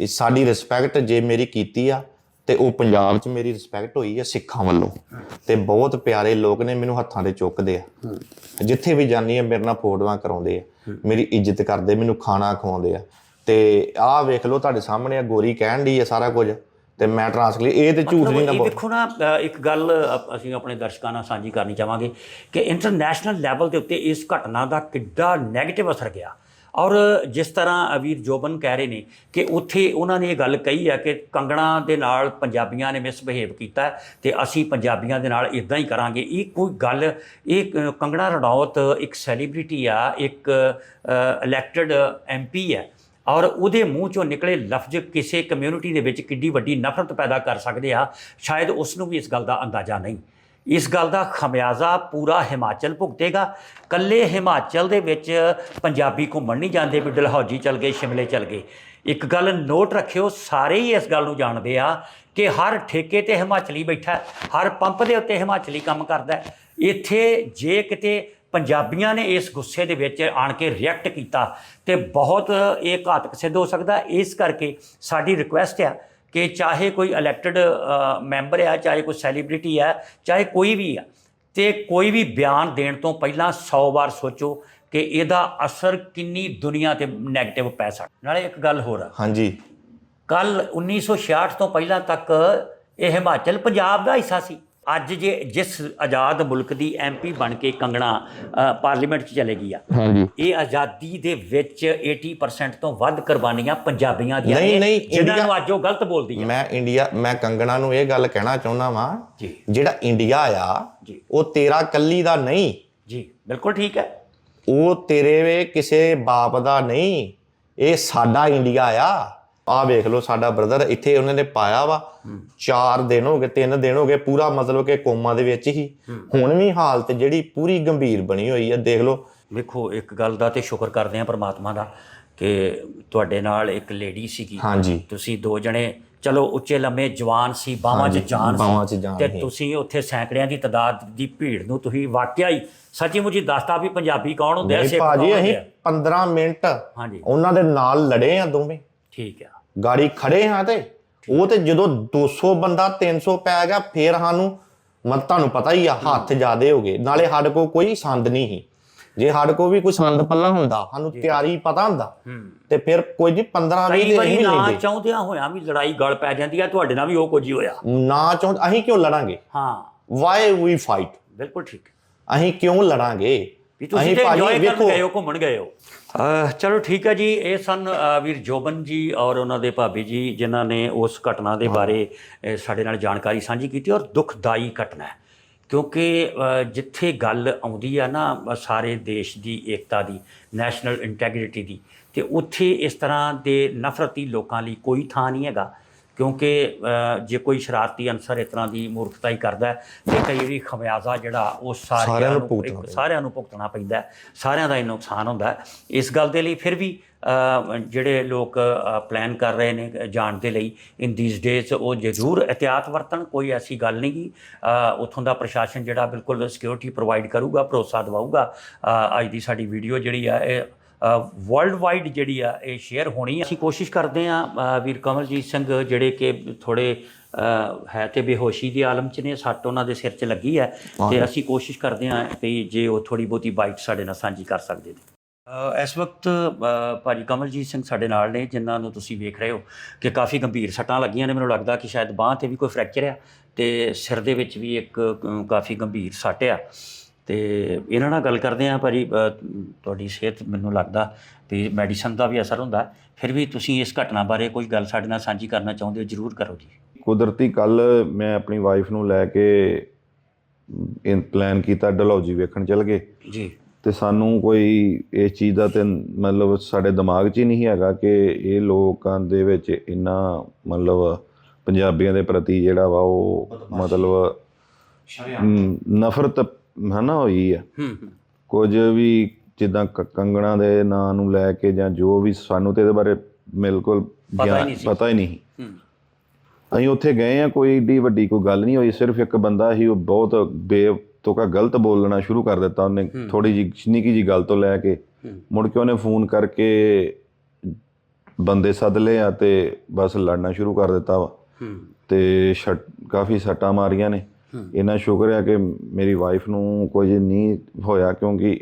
ਸਾਡੀ ਰਿਸਪੈਕਟ ਜੇ ਮੇਰੀ ਕੀਤੀ ਆ, ਤੇ ਉਹ ਪੰਜਾਬ 'ਚ ਮੇਰੀ ਰਿਸਪੈਕਟ ਹੋਈ ਆ ਸਿੱਖਾਂ ਵੱਲੋਂ। ਤੇ ਬਹੁਤ ਪਿਆਰੇ ਲੋਕ ਨੇ ਮੈਨੂੰ ਹੱਥਾਂ ਤੇ ਚੁੱਕਦੇ ਆ। ਜਿੱਥੇ ਵੀ ਜਾਂਦੀ ਆ, ਮੇਰੇ ਨਾਲ ਫੋਟੋਆਂ ਕਰਾਉਂਦੇ ਆ। ਮੇਰੀ ਇੱਜ਼ਤ ਕਰਦੇ, ਮੈਨੂੰ ਖਾਣਾ ਖਵਾਉਂਦੇ ਆ। ਤੇ ਆਹ ਵੇਖ ਲਓ ਤੁਹਾਡੇ ਸਾਹਮਣੇ ਆ, ਗੋਰੀ ਕਹਿਣ ਦੀ ਆ ਸਾਰਾ ਕੁਝ। ਤੇ ਮੈਂ ਟ੍ਰਾਂਸਲੇਟ ਇਹ ਤੇ ਝੂਠ ਨਹੀਂ ਨਾ ਇਹ ਬੋਲ ਵੇਖੋ ਨਾ ਇੱਕ ਗੱਲ ਅਸੀਂ ਆਪਣੇ ਦਰਸ਼ਕਾਂ ਨਾਲ ਸਾਂਝੀ ਕਰਨੀ ਚਾਹਾਂਗੇ ਕਿ ਇੰਟਰਨੈਸ਼ਨਲ ਲੈਵਲ ਦੇ ਉੱਤੇ ਇਸ ਘਟਨਾ ਦਾ ਕਿੱਡਾ ਨੈਗੇਟਿਵ ਅਸਰ ਗਿਆ। ਔਰ ਜਿਸ ਤਰ੍ਹਾਂ ਅਵੀਰ ਜੋਬਨ ਕਹਿ ਰਹੇ ਨੇ ਕਿ ਉੱਥੇ ਉਹਨਾਂ ਨੇ ਇਹ ਗੱਲ ਕਹੀ ਹੈ ਕਿ ਕੰਗਣਾ ਦੇ ਨਾਲ ਪੰਜਾਬੀਆਂ ਨੇ ਮਿਸਬਿਹੇਵ ਕੀਤਾ ਤੇ ਅਸੀਂ ਪੰਜਾਬੀਆਂ ਦੇ ਨਾਲ ਇਦਾਂ ਹੀ ਕਰਾਂਗੇ। ਇਹ ਕੋਈ ਗੱਲ ਇਹ ਕੰਗਣਾ ਰਣੌਤ ਇੱਕ ਸੈਲੀਬ੍ਰਿਟੀ ਆ ਇੱਕ ਇਲੈਕਟਡ ਐਮਪੀ ਹੈ ਔਰ ਉਹਦੇ ਮੂੰਹ ਚੋਂ ਨਿਕਲੇ ਲਫ਼ਜ਼ ਕਿਸੇ ਕਮਿਊਨਿਟੀ ਦੇ ਵਿੱਚ ਕਿੱਡੀ ਵੱਡੀ ਨਫ਼ਰਤ ਪੈਦਾ ਕਰ ਸਕਦੇ ਆ, ਸ਼ਾਇਦ ਉਸ ਨੂੰ ਵੀ ਇਸ ਗੱਲ ਦਾ ਅੰਦਾਜ਼ਾ ਨਹੀਂ। ਇਸ ਗੱਲ ਦਾ ਖਮਿਆਜ਼ਾ ਪੂਰਾ ਹਿਮਾਚਲ ਭੁਗਤੇਗਾ। ਕੱਲੇ ਹਿਮਾਚਲ ਦੇ ਵਿੱਚ ਪੰਜਾਬੀ ਘੁੰਮਣ ਨਹੀਂ ਜਾਂਦੇ, ਵੀ ਡਲਹੌਜੀ ਚਲ ਗਏ, ਸ਼ਿਮਲੇ ਚਲ ਗਏ। ਇੱਕ ਗੱਲ ਨੋਟ ਰੱਖਿਓ, ਸਾਰੇ ਹੀ ਇਸ ਗੱਲ ਨੂੰ ਜਾਣਦੇ ਆ ਕਿ ਹਰ ਠੇਕੇ ਤੇ ਹਿਮਾਚਲੀ ਬੈਠਾ, ਹਰ ਪੰਪ ਦੇ ਉੱਤੇ ਹਿਮਾਚਲੀ ਕੰਮ ਕਰਦਾ। ਇੱਥੇ ਜੇ ਕਿਤੇ ਪੰਜਾਬੀਆਂ ਨੇ ਇਸ ਗੁੱਸੇ ਦੇ ਵਿੱਚ ਆਣ ਕੇ ਰਿਐਕਟ ਕੀਤਾ ਤੇ ਬਹੁਤ ਇਹ ਘਾਤਕ ਸਿੱਧ ਹੋ ਸਕਦਾ। ਇਸ ਕਰਕੇ ਸਾਡੀ ਰਿਕੁਐਸਟ ਆ ਕਿ ਚਾਹੇ ਕੋਈ ਇਲੈਕਟਡ ਮੈਂਬਰ ਆ ਚਾਹੇ ਕੋਈ ਸੈਲੀਬ੍ਰਿਟੀ ਆ ਚਾਹੇ ਕੋਈ ਵੀ ਆ ਤੇ ਕੋਈ ਵੀ ਬਿਆਨ ਦੇਣ ਤੋਂ ਪਹਿਲਾਂ 100 ਵਾਰ ਸੋਚੋ ਕਿ ਇਹਦਾ ਅਸਰ ਕਿੰਨੀ ਦੁਨੀਆ ਤੇ ਨੈਗੇਟਿਵ ਪੈ ਸਕਦਾ। ਨਾਲੇ ਇੱਕ ਗੱਲ ਹੋਰ ਆ। ਹਾਂਜੀ। ਕੱਲ 1966 ਤੋਂ ਪਹਿਲਾਂ ਤੱਕ ਇਹ ਹਿਮਾਚਲ ਪੰਜਾਬ ਦਾ ਹਿੱਸਾ ਸੀ। ਅੱਜ ਜੇ ਜਿਸ ਆਜ਼ਾਦ ਮੁਲਕ ਦੀ ਐਮਪੀ ਬਣ ਕੇ ਕੰਗਣਾ ਪਾਰਲੀਮੈਂਟ 'ਚ ਚਲੇ ਗਈ ਆ। ਹਾਂਜੀ। ਇਹ ਆਜ਼ਾਦੀ ਦੇ ਵਿੱਚ 80% ਤੋਂ ਵੱਧ ਕੁਰਬਾਨੀਆਂ ਪੰਜਾਬੀਆਂ ਦੀਆਂ ਨਹੀਂ, ਨੇ, ਇੰਡੀਆ- ਨੂੰ ਅੱਜ ਉਹ ਗਲਤ ਬੋਲਦੀ ਆ। ਮੈਂ ਇੰਡੀਆ ਮੈਂ ਕੰਗਣਾ ਨੂੰ ਇਹ ਗੱਲ ਕਹਿਣਾ ਚਾਹੁੰਦਾ ਵਾਂ ਜੀ। ਜਿਹੜਾ ਇੰਡੀਆ ਆ ਜੀ। ਉਹ ਤੇਰਾ ਕੱਲੀ ਦਾ ਨਹੀਂ। ਜੀ ਬਿਲਕੁਲ ਠੀਕ ਹੈ। ਉਹ ਤੇਰੇ ਵੇ ਕਿਸੇ ਬਾਪ ਦਾ ਨਹੀਂ ਇਹ ਸਾਡਾ ਇੰਡੀਆ ਆ। ਆਹ ਵੇਖ ਲਓ ਸਾਡਾ ਬ੍ਰਦਰ ਇੱਥੇ ਉਹਨਾਂ ਨੇ ਪਾਇਆ ਵਾ। 4 ਦਿਨ ਹੋ ਗਏ 3 ਦਿਨ ਹੋ ਗਏ ਪੂਰਾ ਮਤਲਬ ਕਿ ਕੋਮਾ ਦੇ ਵਿੱਚ ਹੀ। ਹੁਣ ਵੀ ਹਾਲਤ ਜਿਹੜੀ ਪੂਰੀ ਗੰਭੀਰ ਬਣੀ ਹੋਈ ਆ ਦੇਖ ਲਓ। ਵੇਖੋ ਇੱਕ ਗੱਲ ਦਾ ਤੇ ਸ਼ੁਕਰ ਕਰਦੇ ਆ ਪ੍ਰਮਾਤਮਾ ਦਾ ਕਿ ਤੁਹਾਡੇ ਨਾਲ ਇੱਕ ਲੇਡੀ ਸੀਗੀ। ਤੁਸੀਂ ਦੋ ਜਣੇ ਚਲੋ ਉੱਚੇ ਲੰਮੇ ਜਵਾਨ ਸੀ ਬਾਹਾਂ 'ਚ ਜਾਨ ਸੀ। ਤੇ। ਤੁਸੀਂ ਉੱਥੇ ਸੈਂਕੜਿਆਂ ਦੀ ਤਦਾਦ ਦੀ ਭੀੜ ਨੂੰ ਤੁਸੀਂ ਵਾਕਿਆ ਹੀ ਸੱਚੀ ਮੁੱਚੀ ਦੱਸਤਾ ਵੀ ਪੰਜਾਬੀ ਕੌਣ ਹੁੰਦੇ ਆ ਸਿੱਖ ਭਾਜੀ ਅਸੀਂ ਹੁੰਦੇ ਆ? 15 ਮਿੰਟ ਹਾਂਜੀ। ਉਹਨਾਂ ਦੇ ਨਾਲ ਲੜੇ ਆ ਦੋਵੇਂ। ਠੀਕ ਆ। ਗਾੜੀ ਖੜੇ ਹਾਂ ਤੇ ਉਹ ਤੇ ਜਦੋਂ 200 ਬੰਦਾ 300 ਪੈ ਗਿਆ ਫੇਰ ਸਾਨੂੰ ਮਤ ਤੁਹਾਨੂੰ ਪਤਾ ਹੀ ਆ ਹੱਥ ਜ਼ਿਆਦੇ ਹੋ ਗਏ। ਨਾਲੇ ਸਾਡੇ ਕੋਲ ਕੋਈ ਸੰਦ ਨਹੀਂ ਸੀ। ਜੇ ਸਾਡੇ ਕੋਲ ਵੀ ਕੋਈ ਸੰਦ ਪੱਲਾ ਹੁੰਦਾ ਸਾਨੂੰ ਤਿਆਰੀ ਪਤਾ ਹੁੰਦਾ। ਤੇ ਫਿਰ ਕੋਈ ਨਹੀਂ 15 20 ਕਈ ਦੇ ਵਾਰੀ ਵੀ ਨਾ ਚਾਹੁੰਦਿਆਂ ਹੋਇਆਂ ਵੀ ਲੜਾਈ ਗਲ ਪੈ ਜਾਂਦੀ ਆ ਤੁਹਾਡੇ ਨਾਲ ਵੀ ਉਹ ਕੁਝ ਹੀ ਹੋਇਆ। ਨਾ ਚਾਹ ਅਸੀਂ ਕਿਉਂ ਲੜਾਂਗੇ? ਹਾਂ। ਵਾਈ ਵੀ ਫਾਈਟ ਬਿਲਕੁਲ ਠੀਕ। ਅਸੀਂ ਕਿਉਂ ਲੜਾਂਗੇ? ਅਸੀਂ ਭਾਜੀ ਵੇਖੋ। ਗਏ ਹੋ ਘੁੰਮਣ ਗਏ ਹੋ। ਚਲੋ ਠੀਕ ਹੈ ਜੀ। ਇਹ ਸਨ ਵੀਰ ਜੋਬਨ ਜੀ ਔਰ ਉਹਨਾਂ ਦੇ ਭਾਬੀ ਜੀ ਜਿਨ੍ਹਾਂ ਨੇ ਉਸ ਘਟਨਾ ਦੇ ਬਾਰੇ ਸਾਡੇ ਨਾਲ ਜਾਣਕਾਰੀ ਸਾਂਝੀ ਕੀਤੀ ਔਰ ਦੁਖਦਾਈ ਘਟਨਾ ਹੈ। ਕਿਉਂਕਿ ਜਿੱਥੇ ਗੱਲ ਆਉਂਦੀ ਆ ਨਾ ਸਾਰੇ ਦੇਸ਼ ਦੀ ਏਕਤਾ ਦੀ ਨੈਸ਼ਨਲ ਇੰਟੈਗ੍ਰਿਟੀ ਦੀ ਤੇ ਉੱਥੇ ਇਸ ਤਰ੍ਹਾਂ ਦੇ ਨਫ਼ਰਤੀ ਲੋਕਾਂ ਲਈ ਕੋਈ ਥਾਂ ਨਹੀਂ ਹੈਗਾ। ਕਿਉਂਕਿ ਜੇ ਕੋਈ ਸ਼ਰਾਰਤੀ ਅਨਸਰ ਇਸ ਤਰ੍ਹਾਂ ਦੀ ਮੂਰਖਤਾਈ ਕਰਦਾ ਹੈ ਤੇ ਕਈ ਵਾਰੀ ਖਮਿਆਜ਼ਾ ਜਿਹੜਾ ਉਹ ਸਾਰਿਆਂ ਨੂੰ। ਸਾਰਿਆਂ ਨੂੰ ਭੁਗਤਣਾ ਪੈਂਦਾ ਹੈ, ਸਾਰਿਆਂ ਦਾ ਇਹ ਨੁਕਸਾਨ ਹੁੰਦਾ ਹੈ। ਇਸ ਗੱਲ ਦੇ ਲਈ ਫਿਰ ਵੀ ਜਿਹੜੇ ਲੋਕ ਪਲਾਨ ਕਰ ਰਹੇ ਨੇ ਜਾਣ ਦੇ ਲਈ ਇਨ ਥੀਸ ਡੇਜ਼ ਉਹ ਜ਼ਰੂਰ ਇhtiyਾਤ ਵਰਤਣ ਕੋਈ ਐਸੀ ਗੱਲ ਨਹੀਂ ਉੱਥੋਂ ਦਾ ਪ੍ਰਸ਼ਾਸਨ ਜਿਹੜਾ ਬਿਲਕੁਲ ਸਿਕਿਉਰਿਟੀ ਪ੍ਰੋਵਾਈਡ ਕਰੂਗਾ ਭਰੋਸਾ ਦਿਵਾਊਗਾ ਅੱਜ ਦੀ ਸਾਡੀ ਵੀਡੀਓ ਜਿਹੜੀ ਆ ਇਹ ਵਰਲਡ ਵਾਈਡ ਜਿਹੜੀ ਆ ਇਹ ਸ਼ੇਅਰ ਹੋਣੀ ਆ। ਅਸੀਂ ਕੋਸ਼ਿਸ਼ ਕਰਦੇ ਆ ਵੀਰ ਕਮਲਜੀਤ ਸਿੰਘ ਜਿਹੜੇ ਕਿ ਥੋੜੇ ਹੈ ਤੇ ਬੇਹੋਸ਼ੀ ਦੀ ਆਲਮ ਚ ਨੇ ਸੱਟ ਉਹਨਾਂ ਦੇ ਸਿਰ 'ਚ ਲੱਗੀ ਹੈ ਤੇ ਅਸੀਂ ਕੋਸ਼ਿਸ਼ ਕਰਦੇ ਹਾਂ ਕਿ ਜੇ ਉਹ ਥੋੜੀ ਬਹੁਤੀ ਬਾਈਟ ਸਾਡੇ ਨਾਲ ਸਾਂਝੀ ਕਰ ਸਕਦੇ ਨੇ। ਅ, ਇਸ ਵਕਤ ਭਾਜੀ ਕਮਲਜੀਤ ਸਿੰਘ ਸਾਡੇ ਨਾਲ ਨੇ ਜਿਨ੍ਹਾਂ ਨੂੰ ਤੁਸੀਂ ਵੇਖ ਰਹੇ ਹੋ ਕਿ ਕਾਫੀ ਗੰਭੀਰ ਸੱਟਾਂ ਲੱਗੀਆਂ ਨੇ। ਮੈਨੂੰ ਲੱਗਦਾ ਕਿ ਸ਼ਾਇਦ ਬਾਹ ਤੇ ਵੀ ਕੋਈ ਫ੍ਰੈਕਚਰ ਆ ਤੇ ਸਿਰ ਦੇ ਵਿੱਚ ਵੀ ਇੱਕ ਕਾਫੀ ਗੰਭੀਰ ਸੱਟ ਆ। ਤੇ ਇਹਨਾਂ ਨਾਲ ਗੱਲ ਕਰਦੇ ਆ ਭਾਜੀ ਤੁਹਾਡੀ ਸਿਹਤ ਮੈਨੂੰ ਲੱਗਦਾ ਵੀ ਮੈਡੀਸਨ ਦਾ ਵੀ ਅਸਰ ਹੁੰਦਾ। ਫਿਰ ਵੀ ਤੁਸੀਂ ਇਸ ਘਟਨਾ ਬਾਰੇ ਕੋਈ ਗੱਲ ਸਾਡੇ ਨਾਲ ਸਾਂਝੀ ਕਰਨਾ ਚਾਹੁੰਦੇ ਹੋ ਜਰੂਰ ਕਰੋ ਜੀ। ਕੁਦਰਤੀ ਕੱਲ ਮੈਂ ਆਪਣੀ ਵਾਈਫ ਨੂੰ ਲੈ ਕੇ ਇਨ ਪਲਾਨ ਕੀਤਾ ਡਲਹੌਜੀ ਵੇਖਣ ਚਲ ਗਏ। ਜੀ। ਤੇ ਸਾਨੂੰ ਕੋਈ ਇਸ ਚੀਜ਼ ਦਾ ਤੇ ਮਤਲਬ ਸਾਡੇ ਦਿਮਾਗ 'ਚ ਹੀ ਨਹੀਂ ਹੈਗਾ ਕਿ ਇਹ ਲੋਕਾਂ ਦੇ ਵਿੱਚ ਇੰਨਾ ਮਤਲਬ ਪੰਜਾਬੀਆਂ ਦੇ ਪ੍ਰਤੀ ਜਿਹੜਾ ਵਾ ਉਹ ਮਤਲਬ ਨਫ਼ਰਤ ਹਨਾ ਹੋਈ ਆ। ਕੁਝ ਵੀ ਜਿੱਦਾਂ ਕੰਗਣਾ ਦੇ ਨਾਂ ਨੂੰ ਲੈ ਕੇ ਜਾਂ ਜੋ ਵੀ ਸਾਨੂੰ ਤੇ ਇਹਦੇ ਬਾਰੇ ਬਿਲਕੁਲ ਪਤਾ ਹੀ ਨਹੀਂ ਸੀ। ਪਤਾ ਹੀ ਨਹੀਂ। ਹੂੰ। ਅਸੀਂ ਉੱਥੇ ਗਏ ਆ ਕੋਈ ਏਡੀ ਵੱਡੀ ਕੋਈ ਗੱਲ ਨਹੀਂ ਹੋਈ। ਸਿਰਫ ਇੱਕ ਬੰਦਾ ਹੀ ਉਹ ਬਹੁਤ ਬੇਤੁਕਾ ਗਲਤ ਬੋਲਣਾ ਸ਼ੁਰੂ ਕਰ ਦਿੱਤਾ ਉਹਨੇ। ਥੋੜੀ ਜਿਹੀ ਨਿੱਕੀ ਜੀ ਗੱਲ ਤੋਂ ਲੈ ਕੇ। ਮੁੜ ਕੇ ਉਹਨੇ ਫੋਨ ਕਰਕੇ ਬੰਦੇ ਸੱਦ ਲਏ ਆ ਤੇ ਬਸ ਲੜਨਾ ਸ਼ੁਰੂ ਕਰ ਦਿੱਤਾ ਵਾ। ਤੇ ਕਾਫੀ ਸੱਟਾਂ ਮਾਰੀਆਂ ਨੇ। ਇੰਨਾ ਸ਼ੁਕਰ ਹੈ ਕਿ ਮੇਰੀ ਵਾਈਫ ਨੂੰ ਕੁਝ ਨਹੀਂ ਹੋਇਆ ਕਿਉਂਕਿ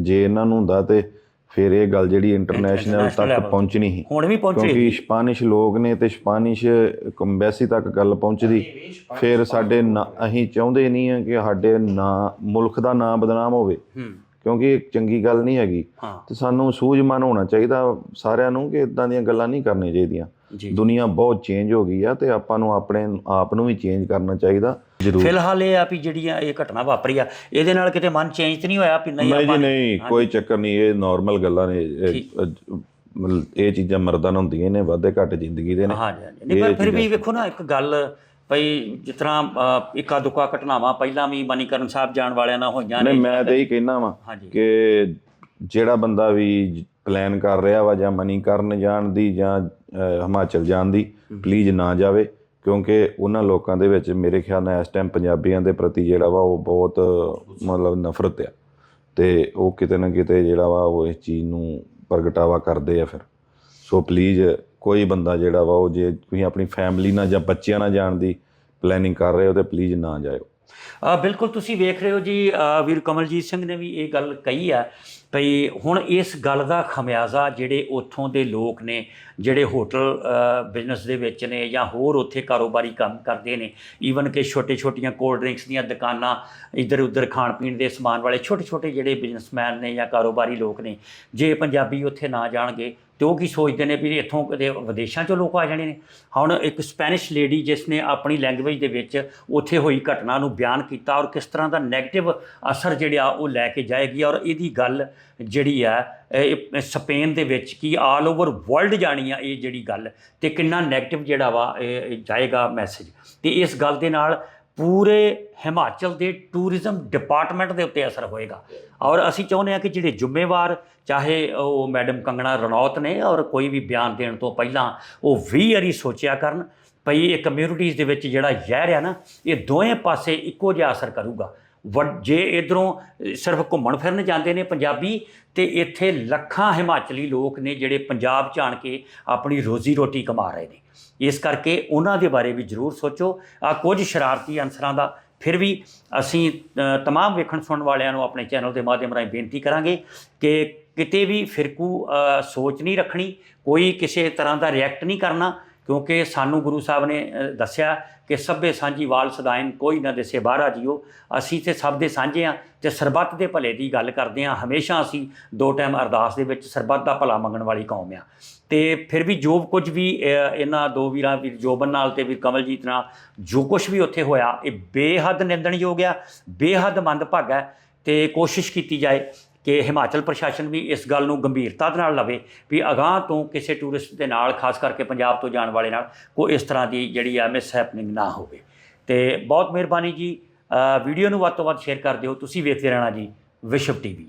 ਜੇ ਇਹਨਾਂ ਨੂੰ ਹੁੰਦਾ ਤੇ ਫਿਰ ਇਹ ਗੱਲ ਜਿਹੜੀ ਇੰਟਰਨੈਸ਼ਨਲ ਤੱਕ ਪਹੁੰਚਣੀ ਸੀ। ਹੁਣ ਵੀ ਪਹੁੰਚੇ ਕਿਉਂਕਿ ਸਪੈਨਿਸ਼ ਲੋਕ ਨੇ ਤੇ ਸਪੈਨਿਸ਼ ਕੰਬੈਸੀ ਤੱਕ ਗੱਲ ਪਹੁੰਚਦੀ। ਫਿਰ ਸਾਡੇ ਅਸੀਂ ਚਾਹੁੰਦੇ ਨਹੀਂ ਆ ਕਿ ਸਾਡੇ ਨਾਂ ਮੁਲਕ ਦਾ ਨਾਂ ਬਦਨਾਮ ਹੋਵੇ। ਕਿਉਂਕਿ ਇਹ ਚੰਗੀ ਗੱਲ ਨਹੀਂ ਹੈਗੀ। ਤੇ ਸਾਨੂੰ ਸੂਝਵਾਨ ਹੋਣਾ ਚਾਹੀਦਾ ਸਾਰਿਆਂ ਨੂੰ ਕਿ ਇਦਾਂ ਦੀਆਂ ਗੱਲਾਂ ਨਹੀਂ ਕਰਨੀਆਂ ਚਾਹੀਦੀਆਂ। ਦੁਨੀਆ ਬਹੁਤ ਚੇਂਜ ਹੋ ਗਈ ਆ ਤੇ ਆਪਾਂ ਨੂੰ ਆਪਣੇ ਆਪ ਨੂੰ ਵੀ ਚੇਂਜ ਕਰਨਾ ਚਾਹੀਦਾ। ਫਿਲਹਾਲ ਇਹ ਆ ਵੀ ਜਿਹੜੀ ਆ ਇਹ ਘਟਨਾ ਵਾਪਰੀ ਆ ਇਹਦੇ ਨਾਲ ਕਿਤੇ ਮਨ ਚੇਂਜ ਤੇ ਨਹੀਂ ਹੋਇਆ ਵੀ ਨਹੀਂ ਨਹੀਂ ਜੀ ਨੇ- ਨਹੀਂ ਕੋਈ ਚੱਕਰ ਨਹੀਂ ਇਹ ਨਾਰਮਲ ਗੱਲਾਂ ਨੇ ਇਹ- ਚੀਜ਼ਾਂ ਮਰਦਾਂ ਨੂੰ ਹੁੰਦੀਆਂ ਨੇ ਵਾਧੇ ਘੱਟ ਜ਼ਿੰਦਗੀ ਦੇ ਨੇ। ਹਾਂਜੀ ਹਾਂਜੀ। ਨਹੀਂ ਪਰ ਫਿਰ ਵੀ ਵੇਖੋ ਨਾ ਇੱਕ ਗੱਲ ਭਈ ਜਿਸ ਤਰ੍ਹਾਂ ਇੱਕਾ ਦੁੱਕਾ ਘਟਨਾਵਾਂ ਪਹਿਲਾਂ ਵੀ ਮਨੀਕਰਨ ਸਾਹਿਬ ਜਾਣ ਵਾਲਿਆਂ ਨਾਲ ਹੋਈਆਂ ਨਹੀਂ ਮੈਂ ਤੇ ਇਹੀ ਕਹਿਣਾ ਵਾਂ ਕਿ ਜਿਹੜਾ ਬੰਦਾ ਵੀ ਪਲਾਨ ਕਰ ਰਿਹਾ ਵਾ ਜਾਂ ਮਨੀਕਰਨ ਜਾਣ ਦੀ ਜਾਂ ਹਿਮਾਚਲ ਜਾਣ ਦੀ ਪਲੀਜ਼ ਨਾ ਜਾਵੇ। ਕਿਉਂਕਿ ਉਹਨਾਂ ਲੋਕਾਂ ਦੇ ਵਿੱਚ ਮੇਰੇ ਖਿਆਲ ਨਾਲ ਇਸ ਟਾਈਮ ਪੰਜਾਬੀਆਂ ਦੇ ਪ੍ਰਤੀ ਜਿਹੜਾ ਵਾ ਉਹ ਬਹੁਤ, ਮਤਲਬ ਨਫ਼ਰਤ ਆ। ਤੇ ਉਹ ਕਿਤੇ ਨਾ ਕਿਤੇ ਜਿਹੜਾ ਵਾ ਉਹ ਇਸ ਚੀਜ਼ ਨੂੰ ਪ੍ਰਗਟਾਵਾ ਕਰਦੇ ਆ ਫਿਰ। ਸੋ ਪਲੀਜ਼ ਕੋਈ ਬੰਦਾ ਜਿਹੜਾ ਵਾ ਉਹ ਜੇ ਤੁਸੀਂ ਆਪਣੀ ਫੈਮਿਲੀ ਨਾਲ ਜਾਂ ਬੱਚਿਆਂ ਨਾਲ ਜਾਣ ਦੀ ਪਲੈਨਿੰਗ ਕਰ ਰਹੇ ਹੋ ਤੇ ਪਲੀਜ਼ ਨਾ ਜਾਇਓ। ਬਿਲਕੁਲ ਤੁਸੀਂ ਵੇਖ ਰਹੇ ਹੋ ਜੀ ਵੀਰ ਕਮਲਜੀਤ ਸਿੰਘ ਨੇ ਵੀ ਇਹ ਗੱਲ ਕਹੀ ਆ ਭਈ ਹੁਣ ਇਸ ਗੱਲ ਦਾ ਖਮਿਆਜ਼ਾ ਜਿਹੜੇ ਉੱਥੋਂ ਦੇ ਲੋਕ ਨੇ, ਜਿਹੜੇ ਹੋਟਲ ਬਿਜ਼ਨਸ ਦੇ ਵਿੱਚ ਨੇ ਜਾਂ ਹੋਰ ਉੱਥੇ ਕਾਰੋਬਾਰੀ ਕੰਮ ਕਰਦੇ ਨੇ ਈਵਨ ਕਿ ਛੋਟੇ ਛੋਟੀਆਂ ਕੋਲਡ ਡਰਿੰਕਸ ਦੀਆਂ ਦੁਕਾਨਾਂ ਇੱਧਰ ਉੱਧਰ ਖਾਣ ਪੀਣ ਦੇ ਸਮਾਨ ਵਾਲੇ ਛੋਟੇ ਛੋਟੇ ਜਿਹੜੇ ਬਿਜ਼ਨਸਮੈਨ ਨੇ ਜਾਂ ਕਾਰੋਬਾਰੀ ਲੋਕ ਨੇ, ਜੇ ਪੰਜਾਬੀ ਉੱਥੇ ਨਾ ਜਾਣਗੇ ਤੇ ਉਹ ਕੀ ਸੋਚਦੇ ਨੇ ਵੀ ਇੱਥੋਂ ਕਿਤੇ ਵਿਦੇਸ਼ਾਂ ਚੋਂ ਲੋਕ ਆ ਜਾਣੇ ਨੇ? ਹੁਣ ਇੱਕ ਸਪੈਨਿਸ਼ ਲੇਡੀ ਜਿਸ ਨੇ ਆਪਣੀ ਲੈਂਗੁਏਜ ਦੇ ਵਿੱਚ ਉੱਥੇ ਹੋਈ ਘਟਨਾ ਨੂੰ ਬਿਆਨ ਕੀਤਾ ਔਰ ਕਿਸ ਤਰ੍ਹਾਂ ਦਾ 네ਗੇਟਿਵ ਅਸਰ ਜਿਹੜਾ ਉਹ ਲੈ ਕੇ ਜਾਏਗੀ ਔਰ ਇਹਦੀ ਗੱਲ ਜਿਹੜੀ ਆ ਸਪੇਨ ਦੇ ਵਿੱਚ ਕੀ ਆਲ ਓਵਰ ਵਰਲਡ ਜਾਣੀ ਆ ਇਹ ਜਿਹੜੀ ਗੱਲ ਤੇ ਕਿੰਨਾ 네ਗੇਟਿਵ ਜਿਹੜਾ ਵਾ, ਇਹ ਜਾਏਗਾ ਮੈਸੇਜ ਤੇ ਇਸ ਗੱਲ ਦੇ ਨਾਲ ਪੂਰੇ ਹਿਮਾਚਲ ਦੇ ਟੂਰਿਜ਼ਮ ਡਿਪਾਰਟਮੈਂਟ ਦੇ ਉੱਤੇ ਅਸਰ ਹੋਏਗਾ। ਔਰ ਅਸੀਂ ਚਾਹੁੰਦੇ ਹਾਂ ਕਿ ਜਿਹੜੇ ਜ਼ਿੰਮੇਵਾਰ, ਚਾਹੇ ਉਹ ਮੈਡਮ ਕੰਗਣਾ ਰਣੌਤ ਨੇ ਔਰ ਕੋਈ ਵੀ ਬਿਆਨ ਦੇਣ ਤੋਂ ਪਹਿਲਾਂ ਉਹ 20 ਵਾਰੀ ਸੋਚਿਆ ਕਰਨ, ਭਈ ਇਹ ਕਮਿਊਨਿਟੀਜ਼ ਦੇ ਵਿੱਚ ਜਿਹੜਾ ਜ਼ਹਿਰ ਆ ਨਾ, ਇਹ ਦੋਵੇਂ ਪਾਸੇ ਇੱਕੋ ਜਿਹਾ ਅਸਰ ਕਰੂਗਾ। ਜੇ ਇਧਰੋਂ ਸਿਰਫ ਘੁੰਮਣ ਫਿਰਨ ਜਾਂਦੇ ਨੇ ਪੰਜਾਬੀ ਤੇ ਇੱਥੇ ਲੱਖਾਂ ਹਿਮਾਚਲੀ ਲੋਕ ਨੇ ਜਿਹੜੇ ਪੰਜਾਬ ਚ ਆਣ ਕੇ ਆਪਣੀ ਰੋਜ਼ੀ ਰੋਟੀ ਕਮਾ ਰਹੇ ਨੇ। ਇਸ ਕਰਕੇ ਉਹਨਾਂ ਦੇ ਬਾਰੇ ਵੀ ਜ਼ਰੂਰ ਸੋਚੋ। ਆ ਕੁਝ ਸ਼ਰਾਰਤੀ ਅਨਸਰਾਂ ਦਾ ਫਿਰ ਵੀ ਅਸੀਂ ਅ, ਤਮਾਮ ਵੇਖਣ ਸੁਣਨ ਵਾਲਿਆਂ ਨੂੰ ਆਪਣੇ ਚੈਨਲ ਦੇ ਮਾਧਿਅਮ ਰਾਹੀਂ ਬੇਨਤੀ ਕਰਾਂਗੇ ਕਿ ਕਿਤੇ ਵੀ ਫਿਰਕੂ ਸੋਚ ਨਹੀਂ ਰੱਖਣੀ ਕੋਈ ਕਿਸੇ ਤਰ੍ਹਾਂ ਦਾ ਰਿਐਕਟ ਨਹੀਂ ਕਰਨਾ। ਕਿਉਂਕਿ ਸਾਨੂੰ ਗੁਰੂ ਸਾਹਿਬ ਨੇ ਦੱਸਿਆ ਕਿ ਸਭੇ ਸਾਂਝੀ ਵਾਲ ਸਦਾਇਨ ਕੋਈ ਨਾ ਦਿਸੇ ਬਾਹਰਾ ਜੀਓ। ਅਸੀਂ ਤੇ ਸਭ ਦੇ ਸਾਂਝੇ ਆ ਤੇ ਸਰਬੱਤ ਦੇ ਭਲੇ ਦੀ ਗੱਲ ਕਰਦੇ ਆ। ਹਮੇਸ਼ਾ ਅਸੀਂ ਦੋ ਟਾਈਮ ਅਰਦਾਸ ਦੇ ਵਿੱਚ ਸਰਬੱਤ ਦਾ ਭਲਾ ਮੰਗਣ ਵਾਲੀ ਕੌਮ ਆ। ਤੇ ਫਿਰ ਵੀ ਜੋ ਕੁਝ ਵੀ ਇਹਨਾਂ ਦੋ ਵੀਰਾਂ, ਵੀਰ ਜੋਬਨ ਨਾਲ ਤੇ ਵੀਰ ਕਮਲਜੀਤ ਨਾਲ ਜੋ ਕੁਝ ਵੀ ਉੱਥੇ ਹੋਇਆ, ਇਹ ਬੇਹੱਦ ਨਿੰਦਣਯੋਗ ਆ, ਬੇਹੱਦ ਮੰਦਭਾਗਾ ਹੈ ਤੇ ਕੋਸ਼ਿਸ਼ ਕੀਤੀ ਜਾਏ ਕਿ ਹਿਮਾਚਲ ਪ੍ਰਸ਼ਾਸਨ ਵੀ ਇਸ ਗੱਲ ਨੂੰ ਗੰਭੀਰਤਾ ਦੇ ਨਾਲ ਲਵੇ ਵੀ ਅਗਾਹ ਤੋਂ ਕਿਸੇ ਟੂਰਿਸਟ ਦੇ ਨਾਲ, ਖਾਸ ਕਰਕੇ ਪੰਜਾਬ ਤੋਂ ਜਾਣ ਵਾਲੇ ਨਾਲ, ਕੋਈ ਇਸ ਤਰ੍ਹਾਂ ਦੀ ਜਿਹੜੀ ਆ ਮਿਸ ਹੈਪਨਿੰਗ ਨਾ ਹੋਵੇ। ਤੇ ਬਹੁਤ ਮਿਹਰਬਾਨੀ ਜੀ। ਵੀਡੀਓ ਨੂੰ ਵੱਧ ਤੋਂ ਵੱਧ ਸ਼ੇਅਰ ਕਰ ਦਿਓ। ਤੁਸੀਂ ਵੇਖਦੇ ਰਹਿਣਾ ਜੀ ਵਿਸ਼ਵ ਟੀਵੀ।